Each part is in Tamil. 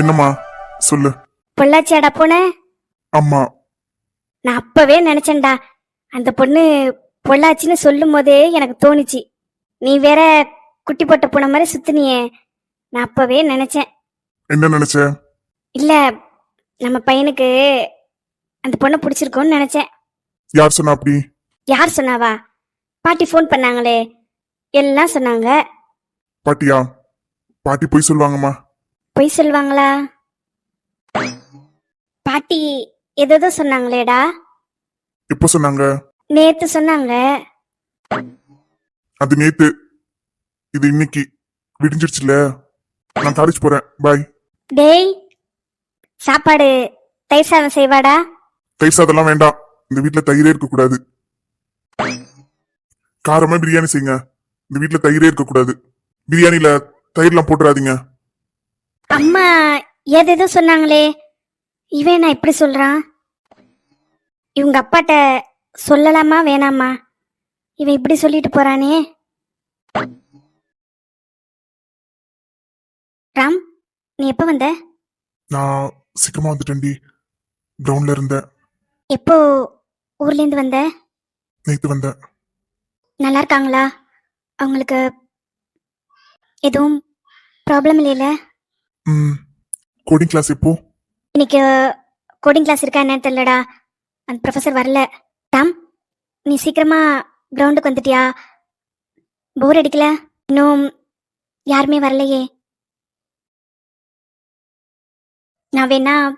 என்னம்மா? சொல்லு. பொள்ளாச்சியாடா போன? அம்மா. நான் அப்பவே நினைச்சேன்டா. அந்த பொண்ணு பொள்ளாச்சின்னு சொல்லும் போதே எனக்கு தோணுச்சு. நீ வேற குட்டி போட்ட பூனை மாதிரி சுத்துனியே. நான் அப்பவே நினைச்சேன். என்ன நினைச்ச? இல்ல நம்ம பையனுக்கு அந்த பொண்ணை பிடிச்சிருக்கோன்னு நினைச்சேன். யார் சொன்னா அப்படி? யார் சொன்னாவா? பாட்டி ஃபோன் பண்ணாங்களே. எல்லாம் சொன்னாங்க. பாட்டியா? பாட்டி போய் சொல்லுவாங்கம்மா. பொய் சொல்லுவாங்களா பாட்டி ஏதோ சொன்னாங்களேடா. எப்போ சொன்னாங்க? நேத்து சொன்னாங்க. அது நேத்து. இது இன்னைக்கு. விடிஞ்சிருச்சுல நான் காலேஜ் போறேன். பாய் டேய் சாப்பாடு தயிர் சாதம் செய்வாடா? தயிர் சாதம்லாம் வேண்டாம். இந்த வீட்ல தயிரே இருக்க கூடாது காரமா பிரியாணி செய்யுங்க இந்த வீட்ல தயிரே இருக்க கூடாது பிரியாணில தயிர்லாம் போட்டுறாதீங்க. அம்மா ஏதேதோ சொன்னாங்களே. இவன் நான் இப்படி சொல்றான்? இவங்க அப்பாட்ட சொல்லலாமா வேணாமா? இவன் இப்படி சொல்லிட்டு போறானே. ராம் நீ எப்போ வந்த? நான் சீக்கிரமா வந்துட்டேன்டி. கிரவுண்ட்ல இருந்தேன். எப்போ ஊர்ல இருந்து வந்த? நேத்து வந்தேன். நல்லா இருக்காங்களா அவங்களுக்கு எதுவும் ப்ராப்ளம் இல்லைல்ல ம். கோடிங் கிளாஸ் எப்போ? இன்னைக்கு கோடிங் கிளாஸ் இருக்கா என்னன்னு தெரியலடா. அந்த ப்ரொஃபசர் வரல. டாம் நீ சீக்கிரமா கிரவுண்டுக்கு வந்துட்டியா? போர் அடிக்கல? இன்னும் யாருமே வரலையே. நான் வேணா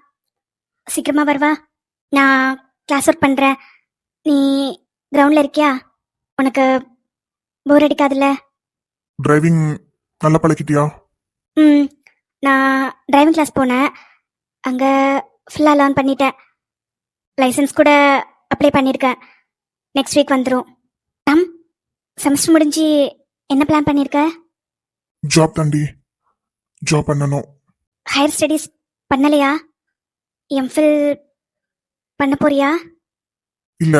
சீக்கிரமா வருவா. நான் கிளாஸ் ஒர்க் பண்றேன். நீ கிரவுண்ட்ல இருக்கியா? உனக்கு போர் அடிக்காதுல்ல? டிரைவிங் நல்லா பழக்கிட்டியா ம். நான் டிரைவிங் கிளாஸ் போனேன். அங்கே ஃபுல்லாக லேர்ன் பண்ணிட்டேன். லைசன்ஸ் கூட அப்ளை பண்ணியிருக்கேன் நெக்ஸ்ட் வீக் வந்துடும் டம் செமஸ்டர் முடிஞ்சு என்ன பிளான் பண்ணியிருக்க ஜாப் தாண்டி. ஜாப் பண்ணணும். ஹையர் ஸ்டடீஸ் பண்ணலையா? எம்ஃபில் பண்ண போறியா? இல்ல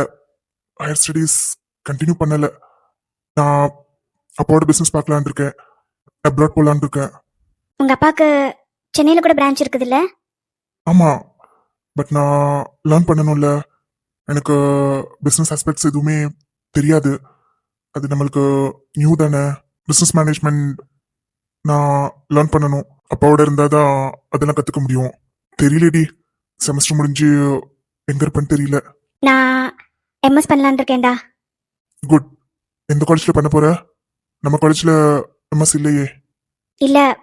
ஹையர் ஸ்டடீஸ் கண்டினியூ பண்ணல. நான் அப்பாவோட பிசினஸ் பார்க்கலான்னு இருக்கேன். அப்ராட் போலான்னு இருக்கேன். உங்கள் அப்பாவுக்கு சென்னையில் கூட பிரான்ச் இருக்குதுல்ல? ஆமா. பட் நான் லேர்ன் பண்ணணும்ல. எனக்கு பிசினஸ் ஆஸ்பெக்ட்ஸ் எதுவுமே தெரியாது. அது நம்மளுக்கு நியூ தானே. பிசினஸ் மேனேஜ்மெண்ட் நான் லேர்ன் பண்ணணும். அப்பாவோட இருந்தால் தான் அதெல்லாம் கற்றுக்க முடியும். தெரியலடி. செமஸ்டர் முடிஞ்சு எங்க இருப்பேன்னு தெரியல. நான் எம்எஸ் பண்ணலான்னு இருக்கேன்டா. குட் எந்த காலேஜ்ல பண்ண போற? நம்ம காலேஜ்ல எம்எஸ் இல்லையே. இல்லை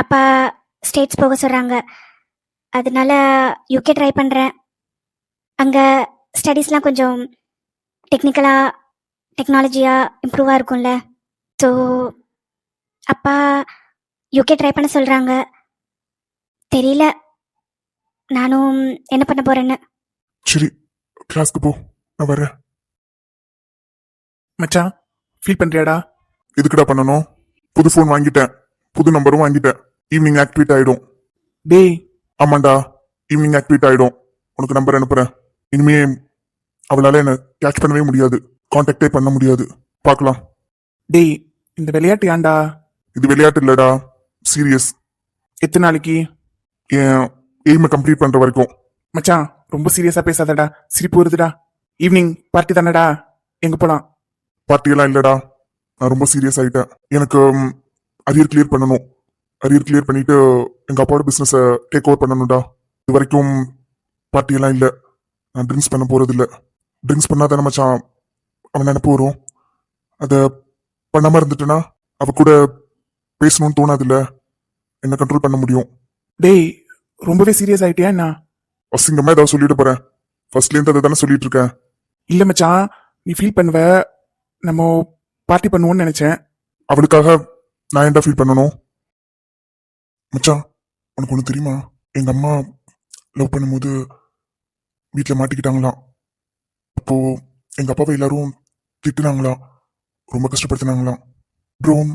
அப்பா ஸ்டேட்ஸ் போக சொல்கிறாங்க அதனால யூகே ட்ரை பண்ணுறேன் அங்கே ஸ்டடீஸ்லாம் கொஞ்சம் டெக்னிக்கலாக டெக்னாலஜியாக இம்ப்ரூவாக இருக்கும்ல. ஸோ அப்பா யூகே ட்ரை பண்ண சொல்கிறாங்க தெரியல. நானும் என்ன பண்ண போகிறேன்னு சரி கிளாஸ்க்கு போ. நான் வரேன் மச்சான் ஃபீல் பண்றியாடா? எதுக்குடா பண்ணணும்? புது ஃபோன் வாங்கிட்டேன். புது நம்பரும் வாங்கிட்டேன். ஈவினிங் ஆக்டிவேட் ஆயிடும். டேய். ஆமாண்டா ஈவினிங் ஆக்டிவேட் ஆயிடும். உனக்கு நம்பர் அனுப்புறேன். இனிமே அவளால என்ன கேட்ச் பண்ணவே முடியாது. காண்டாக்டே பண்ண முடியாது. பார்க்கலாம். டேய் இந்த விளையாட்டு ஏன்டா? இது விளையாட்டு இல்லடா. சீரியஸ் எத்தனை நாளைக்கு? என் எய்மை கம்ப்ளீட் பண்ற வரைக்கும். மச்சான் ரொம்ப சீரியஸா பேசாதடா. சிரிப்பு வருதுடா. ஈவினிங் பார்ட்டி தானடா? எங்க போலாம்? பார்ட்டியெல்லாம் இல்லடா. நான் ரொம்ப சீரியஸ் ஆயிட்டேன். எனக்கு அரியர் கிளியர் பண்ணணும். அரியர் கிளியர் பண்ணிட்டு எங்க அப்பாவோட பிசினஸ டேக் ஓவர் பண்ணணும்டா. இது வரைக்கும் பார்ட்டியெல்லாம் இல்லை. நான் ட்ரிங்க்ஸ் பண்ண போறது இல்ல. ட்ரிங்க்ஸ் பண்ணாதானே மச்சான் அவன் நினைப்பு வரும். அதை பண்ணாம இருந்துட்டேன்னா அவ கூட பேசணும்னு தோணாதுல்ல. என்ன கண்ட்ரோல் பண்ண முடியும்? டேய் ரொம்பவே சீரியஸ் ஆயிட்டியா என்ன? அசிங்கமா ஏதாவது சொல்லிட்டு போறேன். ஃபர்ஸ்ட்ல இருந்து அதை தானே சொல்லிட்டு இருக்கேன். இல்ல மச்சான் நீ ஃபீல் பண்ணுவ. நம்ம பார்ட்டி பண்ணுவோம்னு நினைச்சேன். அவளுக்காக நான் என்ன ஃபீல் பண்ணணும்? மச்சான் உனக்கு ஒன்று தெரியுமா? எங்கள் அம்மா லவ் பண்ணும்போது வீட்டில் மாட்டிக்கிட்டாங்களாம். அப்போது எங்கள் அப்பாவை எல்லாரும் திட்டுனாங்களாம். ரொம்ப கஷ்டப்படுத்தினாங்களாம். அப்புறம்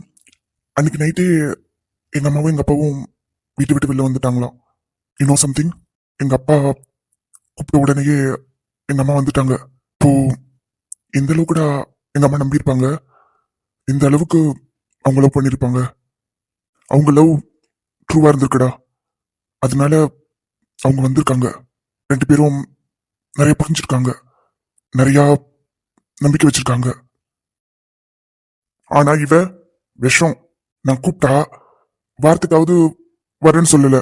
அன்னைக்கு நைட்டே எங்கள் அம்மாவும் எங்கள் அப்பாவும் வீட்டை விட்டு வெளில வந்துட்டாங்களாம். இன்னோ சம்திங் எங்கள் அப்பா கூப்பிட்ட உடனேயே எங்கள் அம்மா வந்துட்டாங்க. இப்போது எந்த அளவுக்குடா எங்கள் அம்மா நம்பியிருப்பாங்க? இந்த அளவுக்கு அவங்க லவ் பண்ணியிருப்பாங்க அவங்க லவ் ட்ரூவாக இருந்திருக்குடா. அதனால அவங்க வந்திருக்காங்க. ரெண்டு பேரும் நிறைய புரிஞ்சிருக்காங்க. நிறையா நம்பிக்கை வச்சிருக்காங்க. ஆனா இவ விஷம். நான் கூப்பிட்டா வாரத்துக்காவது வரேன்னு சொல்லல.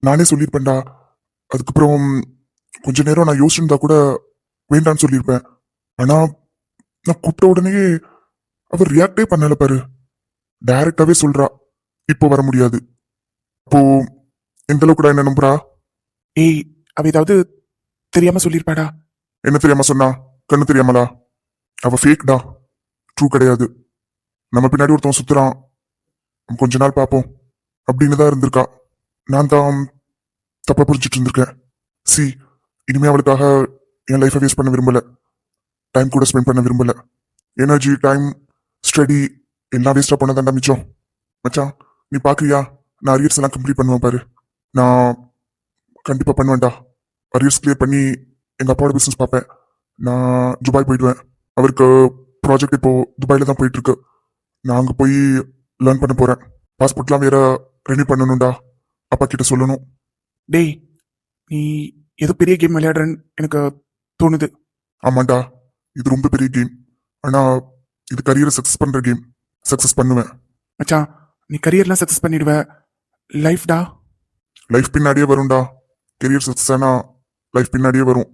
நானே சொல்லியிருப்பேன்டா அதுக்கப்புறம் கொஞ்ச நேரம் நான் யோசிச்சிருந்தா கூட வேண்டான்னு சொல்லியிருப்பேன் ஆனா நான் கூப்பிட்ட உடனே அவர் ரியாக்டே பண்ணல பாரு. டைரக்டாவே சொல்றா இப்போ வர முடியாது. அப்போ எந்த அளவுக்கு கூட என்ன நம்புறா? ஏய் அவ ஏதாவது தெரியாம சொல்லியிருப்பாடா என்ன தெரியாம சொன்னா? கண்ணு தெரியாமலா? அவ ஃபேக்டா ட்ரூ கிடையாது. நம்ம பின்னாடி ஒருத்தன் சுத்துறான். கொஞ்ச நாள் பார்ப்போம். அப்படின்னு தான் இருந்திருக்கா. நான் தான் தப்பா புரிஞ்சிட்டு இருந்திருக்கேன். சி இனிமே அவளுக்காக என் லைஃபை வேஸ்ட் பண்ண விரும்பல. டைம் கூட ஸ்பெண்ட் பண்ண விரும்பல. எனர்ஜி டைம் ஸ்டடி எல்லாம் வேஸ்டா பண்ண தாண்டா மிச்சம். மச்சான் நீ பாக்குறியா? நான் அரியர்ஸ் எல்லாம் கம்ப்ளீட் பண்ணுவேன் பாரு. நான் கண்டிப்பா பண்ணுவேன்டா. அரியர்ஸ் கிளியர் பண்ணி எங்க அப்பாவோட பிசினஸ் பார்ப்பேன். நான் துபாய் போயிடுவேன். அவருக்கு ப்ராஜெக்ட் இப்போ துபாயில தான் போயிட்டு இருக்கு நான் அங்க போய் லேர்ன் பண்ண போறேன். பாஸ்போர்ட்லாம் வேற ரெனியூ பண்ணணும்டா. அப்பா கிட்ட சொல்லணும். டேய் நீ ஏதோ பெரிய கேம் விளையாடுறேன்னு எனக்கு தோணுது. ஆமாண்டா. இது ரொம்ப பெரிய கேம் ஆனா இது கரியரை சக்சஸ் பண்ற கேம் சக்சஸ் பண்ணுவேன். மச்சான் நீ கரியர்லாம் சக்ஸஸ் பண்ணிடுவ. லைஃப்டா லைஃப் பின்னாடியே வரும்டா. கெரியர் சக்சஸ் ஆனா லைஃப் பின்னாடியே வரும்.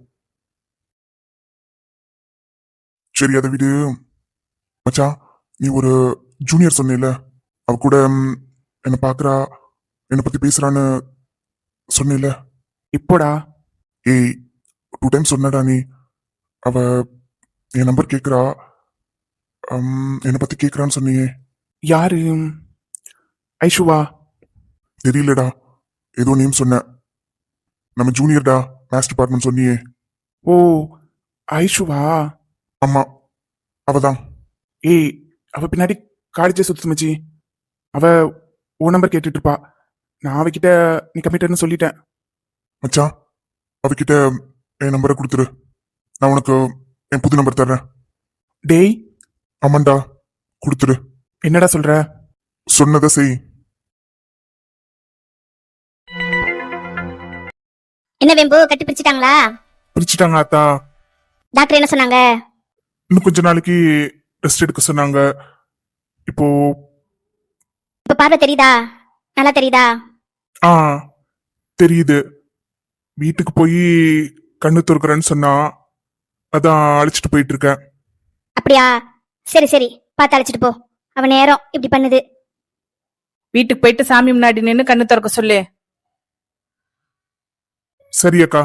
சரி அதை விடு. மச்சான் நீ ஒரு ஜூனியர் சொன்னேல அவ கூட என்னை பார்க்கறா என்னை பத்தி பேசுறான்னு சொன்னேல இப்போடா? ஏய் டூ டைம் சொன்னடா நீ. அவ என் நம்பர் கேட்குறா என்னை பத்தி கேட்குறான்னு சொன்னியே யாரு? ஐஷுவா? தெரியலடா. ஏதோ நேம் சொன்ன நம்ம ஜூனியர்டா மேத்ஸ் டிபார்ட்மெண்ட் சொன்னியே. ஓ ஐஷுவா? ஆமா. அவதான். ஏய் அவ பின்னாடி காலேஜே சுத்து மச்சி. அவ ஓ நம்பர் கேட்டுட்டு இருப்பா நான் அவகிட்ட நீ கம்மிட்டர்னு சொல்லிட்டேன். மச்சான் அவகிட்ட என் நம்பரை கொடுத்துரு. நான் உனக்கு என் புது நம்பர் தர்றேன். டேய் ஆமாண்டா கொடுத்துரு என்னடா சொல்ற? சொன்னதை செய். என்ன வெம்பு கட்டி பிடிச்சிட்டாங்களா பிரிச்சுட்டாங்க அத்தா. டாக்டர் என்ன சொன்னாங்க? இன்னும் கொஞ்ச நாளைக்கு ரெஸ்ட் எடுக்க சொன்னாங்க. இப்போ இப்ப பார்வை தெரியுதா? நல்லா தெரியுதா? ஆ தெரியுது. வீட்டுக்கு போய் கண்ணு துறக்கிறேன்னு சொன்னா அதான் அழைச்சிட்டு போயிட்டு இருக்கேன். அப்படியா? சரி சரி. பார்த்து அழைச்சிட்டு போ. அவன் நேரம் இப்படி பண்ணுது. வீட்டுக்கு போயிட்டு சாமி முன்னாடி நின்னு கண்ணு திறக்க சொல்லு. சரி அக்கா.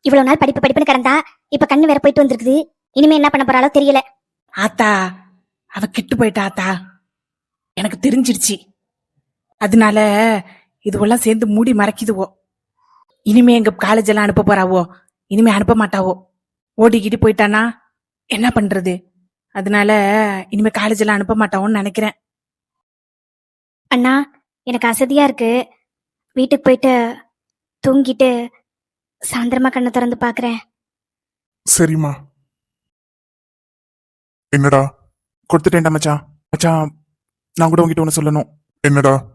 இவ்வளவு நாள் படிப்பு படிப்புன்னு கிடந்தா இப்ப கண்ணு வேற போயிட்டு வந்திருக்குது. இனிமே என்ன பண்ண போறாளோ தெரியல. ஆத்தா அவ கெட்டு போயிட்டா ஆத்தா. எனக்கு தெரிஞ்சிடுச்சு அதனால இதுவெல்லாம் சேர்ந்து மூடி மறைக்குதுவோ. இனிமே எங்க காலேஜ் எல்லாம் அனுப்ப போறாவோ? இனிமே அனுப்ப மாட்டாவோ? ஓடிக்கிட்டு போயிட்டானா? என்ன பண்றது? அதனால இனிமே காலேஜ் எல்லாம் அனுப்ப மாட்டாவோன்னு நினைக்கிறேன். அண்ணா எனக்கு அசதியா இருக்கு. வீட்டுக்கு போயிட்டு தூங்கிட்டு சாயந்தரமா கண்ணை திறந்து பாக்குறேன். சரிம்மா. என்னடா? கொடுத்துட்டேன்டா மச்சான். மச்சான் நான் கூட உங்ககிட்ட ஒன்று சொல்லணும். என்னடா?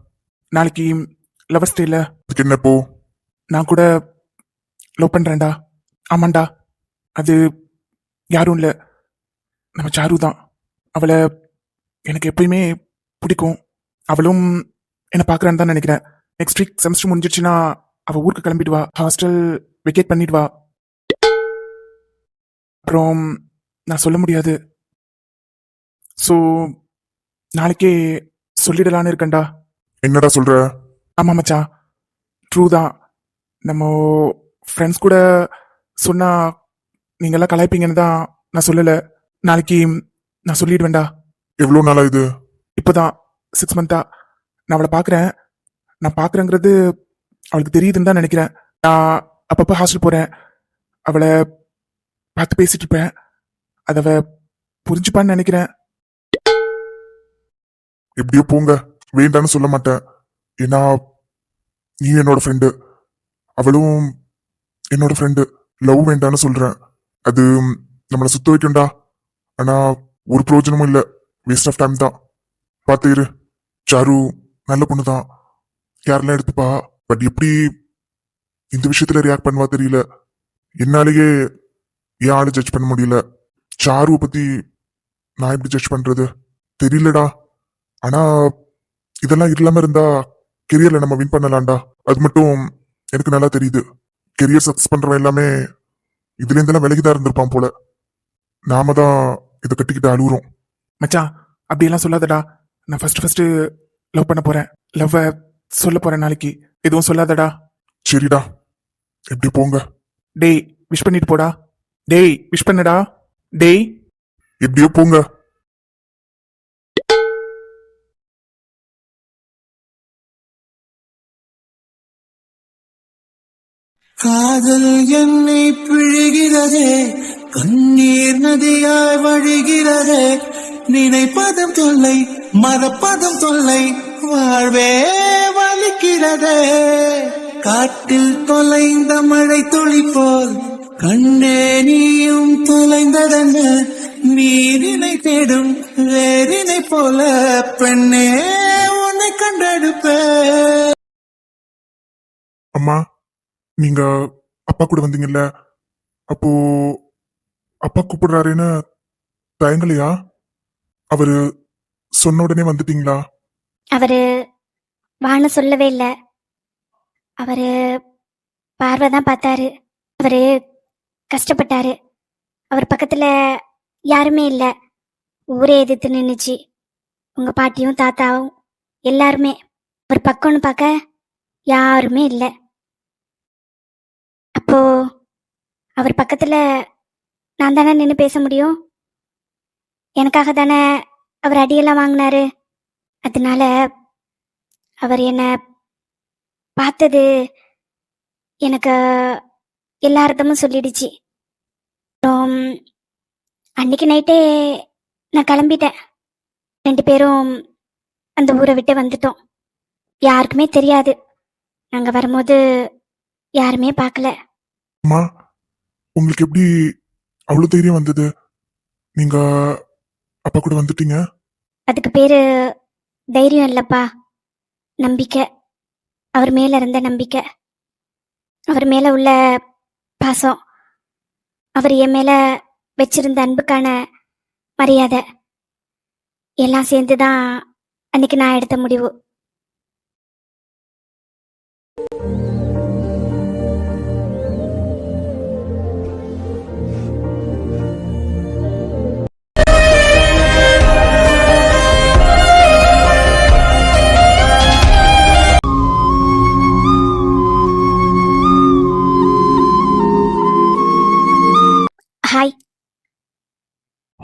நாளைக்கு லவர்ஸ் டேல அதுக்கு என்ன போ? நான் கூட லவ் பண்றேன்டா. ஆமாண்டா. அது யாரும் இல்ல. நம்ம சாரு தான். அவளை எனக்கு எப்பயுமே பிடிக்கும். அவளும் என்னை பார்க்கறான்னு தான் நினைக்கிறேன். நெக்ஸ்ட் வீக் செமஸ்டர் முடிஞ்சிடுச்சுன்னா அவ ஊருக்கு கிளம்பிடுவா ஹாஸ்டல் வெக்கேட் பண்ணிடுவா அப்புறம் நான் சொல்ல முடியாது. ஸோ நாளைக்கே சொல்லிடலான்னு இருக்கேன்டா. என்னடா சொல்ற? ஆமா மச்சான். ட்ரூ தான். நம்ம ஃப்ரெண்ட்ஸ் கூட சொன்னா நீங்கெல்லாம் கலாய்ப்பீங்கன்னு தான் நான் சொல்லல. நாளைக்கு நான் சொல்லிடுவேன்டா. எவ்வளவு நாளா இது? இப்போதான் சிக்ஸ் மந்தா நான் அவளை பார்க்குறேன். நான் பார்க்குறேங்கிறது அவளுக்கு தெரியுதுன்னு தான் நினைக்கிறேன். நான் அப்பப்போ ஹாஸ்டல் போகிறேன் அவளை பார்த்து பேசிட்டு இருப்பேன். அதை அவ புரிஞ்சுப்பான்னு நினைக்கிறேன். எப்படியோ போங்க. வேண்டான்னு சொல்ல மாட்டேன். ஏன்னா நீ என்னோட ஃப்ரெண்டு அவளும் என்னோட ஃப்ரெண்டு லவ் வேண்டான்னு சொல்றேன். அது நம்மளை சுத்த வைக்கும்டா. ஆனா ஒரு பிரயோஜனமும் இல்ல. வேஸ்ட் ஆஃப் டைம் தான். பார்த்து இரு. சாரு நல்ல பொண்ணு தான் கேர்லாம் எடுத்துப்பா? பட் எப்படி இந்த விஷயத்துல ரியாக்ட் பண்ணுவா தெரியல. என்னாலேயே என் ஆளு ஜட்ஜ் பண்ண முடியல. சாருவை பத்தி நான் எப்படி ஜட்ஜ் பண்றது? தெரியலடா. ஆனா இதெல்லாம் இல்லாம இருந்தா கெரியர்ல நம்ம வின் பண்ணலாம்டா. அது மட்டும் எனக்கு நல்லா தெரியுது. கெரியர் சக்சஸ் பண்றவன் எல்லாமே இதுல இருந்தெல்லாம் விலகிதான் இருந்திருப்பான் போல. நாம தான் இதை கட்டிக்கிட்டு அழுகுறோம். மச்சான் அப்படியெல்லாம் சொல்லாதடா. நான் ஃபர்ஸ்ட் ஃபர்ஸ்ட் லவ் பண்ண போறேன். லவ்வை சொல்ல போறேன் நாளைக்கு. எதுவும் சொல்லாதடா. சரிடா. எப்படி போங்க? டேய் விஷ் பண்ணிட்டு போடா. டேய் விஷ் பண்ணுடா. டேய். எப்படியோ போங்க. காதல் என்னை பிழிகிறதே கண்ணீர் நதியாய் வழிகிறதே நினைப்பதும் தொல்லை மறப்பதும் தொல்லை வாழ்வே வலிக்கிறதே. காட்டில் தொலைந்த மழை துளி போல் கண்ணே நீயும் தொலைந்ததென்ன நீரினை தேடும் வேரினை போல பெண்ணே உன்னை கண்டெடுப்ப அம்மா நீங்க அப்பா கூட வந்தீங்கல்ல? அப்போ அப்பா கூப்பிடுறாருன்னு தயங்கலையா? அவரு சொன்ன உடனே வந்துட்டீங்களா? அவரு வான்னு சொல்லவே இல்லை. அவரு பார்வை தான் பார்த்தாரு. அவரு கஷ்டப்பட்டாரு. அவர் பக்கத்துல யாருமே இல்லை. ஊரே எதிர்த்து நின்னுச்சு. உங்க பாட்டியும் தாத்தாவும் எல்லாருமே. அவர் பக்கம்னு பார்க்க யாருமே இல்லை. அப்போ அவர் பக்கத்துல நான் தானே நின்று பேச முடியும்? எனக்காக தானே அவர் அடியெல்லாம் வாங்கினாரு? அதனால அவர் என்னை பார்த்தது எனக்கு எல்லா அர்த்தமும் சொல்லிடுச்சு. அப்புறம் அன்னைக்கு நைட்டே நான் கிளம்பிட்டேன். ரெண்டு பேரும் அந்த ஊரை விட்டு வந்துட்டோம். யாருக்குமே தெரியாது. நாங்கள் வரும்போது யாருமே பார்க்கல. உங்களுக்கு எப்படி அவ்வளவு தைரியம் வந்தது. நீங்க அப்பா கூட வந்துட்டீங்க? அதுக்கு பேரு தைரியம் இல்லப்பா. நம்பிக்கை. அவர் மேல இருந்த நம்பிக்கை. அவர் மேல உள்ள பாசம். அவர் என் மேல வச்சிருந்த அன்புக்கான மரியாதை. எல்லாம் சேர்ந்து தான் அன்னைக்கு நான் எடுத்த முடிவு.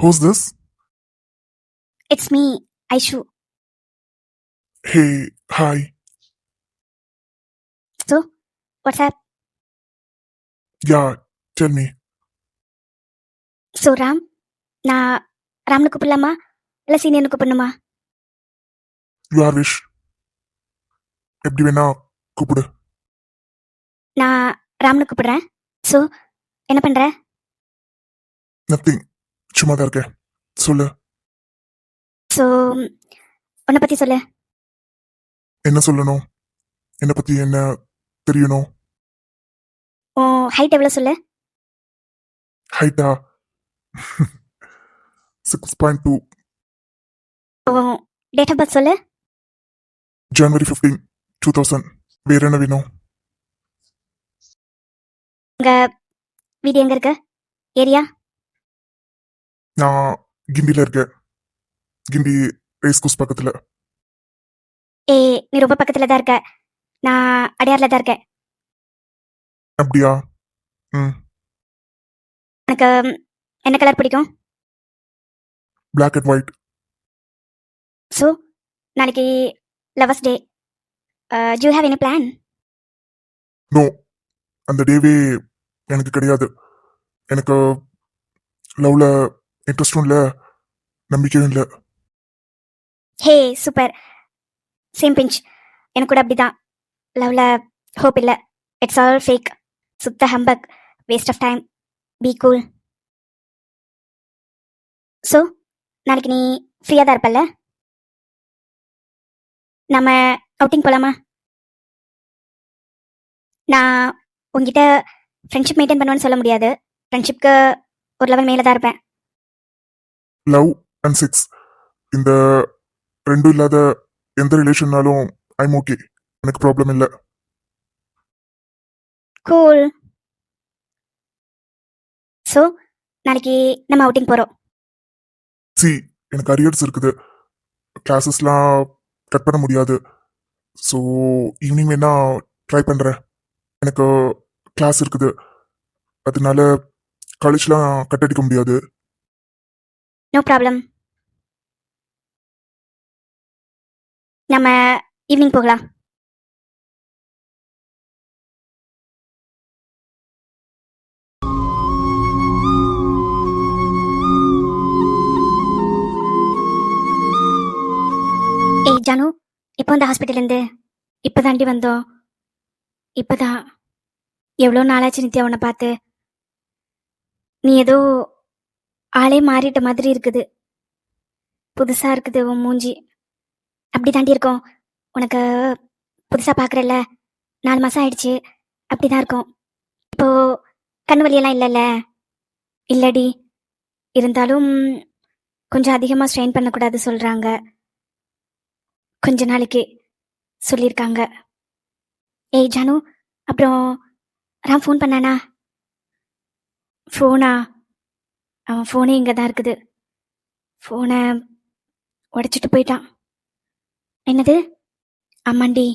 Who's this it's me Aishu hey hi so what's up yeah tell me so Ram நான் ராம்னு கூப்பிடலாமா இல்லை சீனியர்னு கூப்பிடணுமா யூ ஆர் விஷ் எப்படி வேணா கூப்பிடு நான் ராம்னு கூப்பிடுறேன் ஸோ என்ன பண்ற நத்திங் சும்மா தான் இருக்கேன். சொல்லு. ஸோ உன்னை பத்தி சொல்லு. என்ன சொல்லணும்? என்னை பத்தி என்ன தெரியணும்? உன் ஹைட் எவ்வளோ சொல்லு? ஹைட்டா சிக்ஸ் பாயிண்ட் டூ உன் டேட் ஆஃப் பர்த் சொல்லு. ஜனவரி ஃபிஃப்டீன் டூ தௌசண்ட் வேற என்ன வேணும்? உங்க வீடு எங்க இருக்கு? ஏரியா நான் கிண்டில இருக்கேன். கிண்டி ரேஸ் கோர்ஸ் பக்கத்துல. ஏ நீ ரொம்ப பக்கத்துல தான் இருக்க. நான் அடையார்ல தான் இருக்கேன். அப்படியா? ம். எனக்கு என்ன கலர் பிடிக்கும்? பிளாக் அண்ட் ஒயிட் ஸோ நாளைக்கு lovers day you have any plan no அந்த டேவே எனக்கு கிடையாது. எனக்கு லவ்ல இன்ட்ரெஸ்டும் இல்லை நம்பிக்கையும் இல்லை. ஹே சூப்பர் சேம் பிஞ்ச் எனக்கு கூட அப்படிதான். லவ்ல ஹோப் இல்லை. இட்ஸ் ஆல் ஃபேக் சுத்த humbug waste of time be cool so நாளைக்கு நீ ஃப்ரீயாக தான் இருப்பல்ல? நம்ம அவுட்டிங் போகலாமா நான் உங்ககிட்ட ஃப்ரெண்ட்ஷிப் மெயின்டைன் பண்ணுவேன்னு சொல்ல முடியாது. ஃப்ரெண்ட்ஷிப்க்கு ஒரு லெவல் மேலே தான் இருப்பேன். லவ் அண்ட் செக்ஸ் இந்த ரெண்டும் இல்லாத எந்த ரிலேஷன்னாலும் ஐம் ஓகே எனக்கு ப்ராப்ளம் இல்லை. கூல் ஸோ நாளைக்கு நம்ம அவுட்டிங் போகிறோம் சி எனக்கு அரியர்ஸ் இருக்குது. கிளாஸஸ்லாம் கட் பண்ண முடியாது. ஸோ ஈவினிங் வேணா ட்ரை பண்ணுறேன் எனக்கு கிளாஸ் இருக்குது. அதனால காலேஜ்லாம் கட் அடிக்க முடியாது. நோ ப்ராப்ளம் நம்ம ஈவினிங் போகலாம். ஏய் ஜானு இப்போ வந்து ஹாஸ்பிட்டல்லேருந்து இப்போ தாண்டி வந்தோம். இப்போதான் எவ்வளோ நாளாச்சு நித்யா உன்னை பார்த்து. நீ ஏதோ ஆளே மாறிட்ட மாதிரி இருக்குது. புதுசா இருக்குது உன் மூஞ்சி. அப்படி தாண்டி இருக்கும். உனக்கு புதுசா பார்க்குறல்ல நாலு மாசம் ஆயிடுச்சு. அப்படிதான் இருக்கும். இப்போ கண்ணு வலியெல்லாம் இல்லைல்ல? இல்லடி. இருந்தாலும் கொஞ்சம் அதிகமாக ஸ்ட்ரெயின் பண்ணக்கூடாது சொல்றாங்க. கொஞ்ச நாளைக்கு சொல்லியிருக்காங்க. ஏய் ஜானு. அப்புறம் ராம் ஃபோன் பண்ணானா? ஃபோனா அவன் ஃபோனே இங்கே தான் இருக்குது. ஃபோனை உடைச்சிட்டு போயிட்டான். என்னது? அம்மாண்டி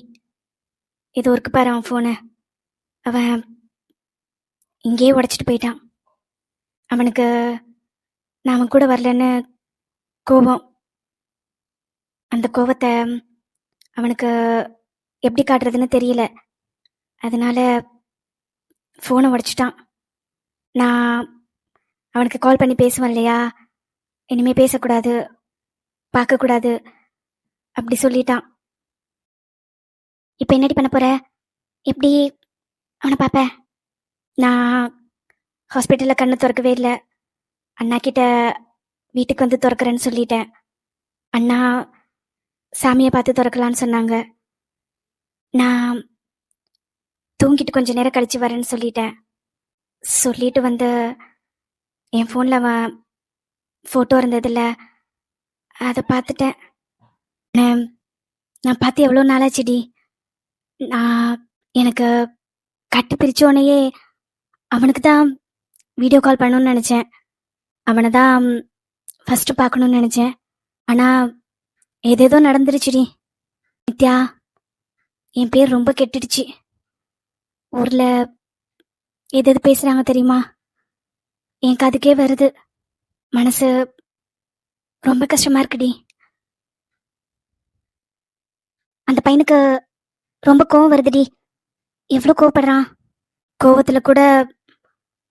இது ஒர்க்கு பாரு அவன் ஃபோனை அவன் இங்கேயே உடைச்சிட்டு போயிட்டான். அவனுக்கு நான் அவன் கூட வரலன்னு கோபம். அந்த கோபத்தை அவனுக்கு எப்படி காட்டுறதுன்னு தெரியல. அதனால ஃபோனை உடைச்சிட்டான். நான் அவனுக்கு கால் பண்ணி பேசுவேன் இல்லையா? இனிமே பேசக்கூடாது பார்க்கக்கூடாது அப்படி சொல்லிட்டான். இப்போ என்னடி பண்ண போற? எப்படி? அவனை பார்ப்ப நான் ஹாஸ்பிட்டலில் கண்ணு திறக்கவே இல்லை. அண்ணா கிட்ட வீட்டுக்கு வந்து திறக்கிறேன்னு சொல்லிட்டேன். அண்ணா சாமியை பார்த்து திறக்கலான்னு சொன்னாங்க. நான் தூங்கிட்டு கொஞ்ச நேரம் கழிச்சு வரேன்னு சொல்லிட்டேன். சொல்லிட்டு வந்து என் ஃபோனில் அவன் ஃபோட்டோ இருந்ததில்ல அதை பார்த்துட்டேன் நான் நான் பார்த்து எவ்வளோ நாளாச்சுடி? நான் எனக்கு கட்டு பிரித்தோடனேயே அவனுக்கு தான் வீடியோ கால் பண்ணணும்னு நினச்சேன். அவனை தான் ஃபஸ்ட்டு பார்க்கணும்னு நினச்சேன். ஆனால் ஏதேதோ நடந்துருச்சுடி. நித்யா என் பேர் ரொம்ப கெட்டுடுச்சு. ஊரில் எது எது பேசுகிறாங்க தெரியுமா? என் காதுக்கே வருது. மனசு ரொம்ப கஷ்டமா இருக்குடி. அந்த பையனுக்கு ரொம்ப கோவம் வருதுடி. எவ்வளோ கோவப்படுறான். கோவத்தில் கூட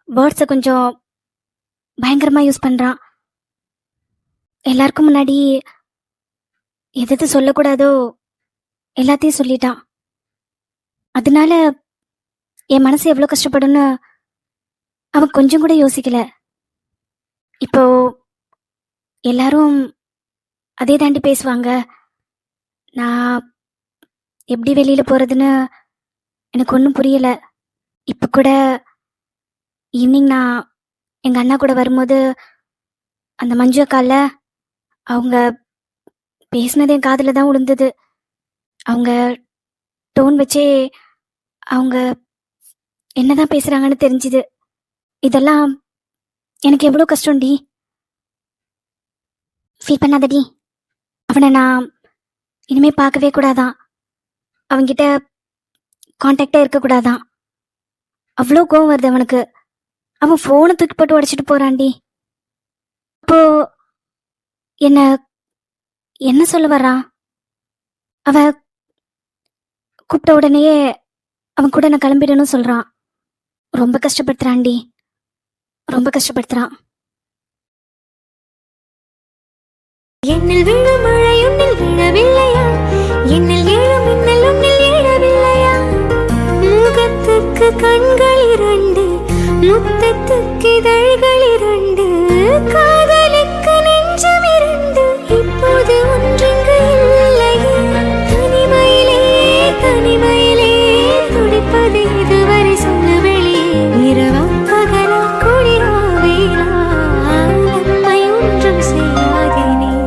வேர்ட்ஸை கொஞ்சம் பயங்கரமாக யூஸ் பண்ணுறான் எல்லாருக்கும் முன்னாடி எது எது சொல்லக்கூடாதோ எல்லாத்தையும் சொல்லிட்டான். அதனால என் மனசு எவ்வளோ கஷ்டப்படும்னு அவன் கொஞ்சம் கூட யோசிக்கல. இப்போ எல்லாரும் அதே தாண்டி பேசுவாங்க. நான் எப்படி வெளியில போறதுன்னு எனக்கு ஒன்றும் புரியல. இப்போ கூட ஈவினிங் நான் எங்க அண்ணா கூட வரும்போது அந்த மஞ்சு அக்கால அவங்க பேசினது என் காதில் தான் விழுந்தது. அவங்க டோன் வச்சே அவங்க என்னதான் பேசுறாங்கன்னு தெரிஞ்சுது. இதெல்லாம் எனக்கு எவ்வளோ கஷ்டம்டி. ஃபீல் பண்ணாதடி. அவனை நான் இனிமே பார்க்கவே கூடாதான். அவன்கிட்ட காண்டாக்டாக இருக்கக்கூடாதான் அவ்வளோ கோவம் வருது அவனுக்கு. அவன் ஃபோனை தூக்கி போட்டு உடைச்சிட்டு போகிறான்டி அப்போ என்ன என்ன சொல்ல வர்றான் அவ கூப்பிட்ட உடனேயே அவன் கூட நான் கிளம்பிடணும் சொல்கிறான் ரொம்ப கஷ்டப்படுத்துறான்டி. ரொம்ப கஷ்டப்படுத்துறான். என்னில் விழும் மழை உன்னில் விழவில்லையா? என்னில் எழும் மின்னல் உன்னில் ஏழவில்லையா முகத்துக்கு கண்கள் இரண்டு முத்தத்துக்கு இதழ்கள் இரண்டு கா